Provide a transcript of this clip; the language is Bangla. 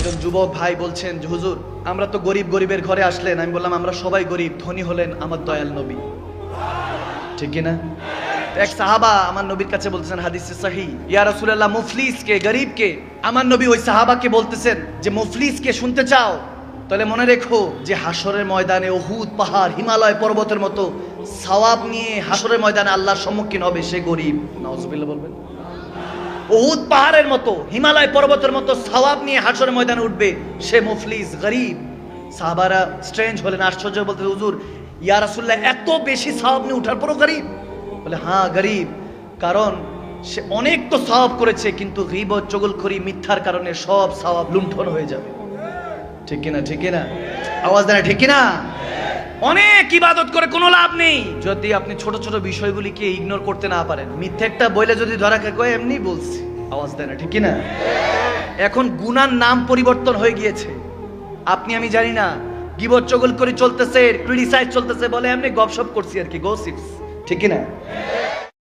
একজন যুবক ভাই বলছেন, হুজুর, আমরা তো গরিব গরিবের ঘরে আসলেন। আমি বললাম, আমরা সবাই গরিব, ধনী হলেন আমার দয়াল নবী। ঠিক না এক সাহাবা আমার নবীর কাছে বলতেছেন হাদিসে সাহি। ইয়া রাসূলুল্লাহ মুফলিসকে গরিবকে আমার নবী ওই সাহাবাকে বলতেছেন যে মুফলিসকে শুনতে চাও? তাহলে মনে রেখো যে হাসরের ময়দানে ওহুদ পাহাড়, হিমালয় পর্বতের মতো সওয়াব নিয়ে হাসরের ময়দানে আল্লাহর সম্মুখীন হবে সে গরিব। নাউজুবিল্লাহ বলবেন। ওহুদ পাহাড়ের মতো, হিমালয় পর্বতের মতো সওয়াব নিয়ে হাসরের ময়দানে উঠবে সে মুফলিস গরিব। সাহাবারা স্ট্রেঞ্জ হলেন, আশ্চর্য বলতে হুজুর, ইয়া রাসূলুল্লাহ, এত বেশি সওয়াব নিয়ে উঠার পরও গরিব? বলে হ্যাঁ গরিব, কারণ সে অনেক তো সওয়াব করেছে, কিন্তু গিবত, চগলখড়ি, মিথ্যার কারণে সব সওয়াব লুণ্ঠন হয়ে যাবে। ঠিক কিনা ঠিক কিনা? আওয়াজ দেয় ঠিক কিনা? অনেক ইবাদত করে, কোনো লাভ নেই। যদি আপনি ছোট ছোট বিষয়গুলিকে ইগনোর করতে না পারেন। মিথ্যে একটা বইলে যদি ধরা খেয়ে এমনি বলছি। আওয়াজ দেয় না, ঠিক কিনা? এখন গুনার নাম পরিবর্তন হয়ে গিয়েছে। আপনি, আমি জানি না গিবর চগল করে চলতেছে, ক্রিটিসাইজ চলতেছে, বলে এমনি গপসপ করছি আর কি গসিপস ঠিক কিনা?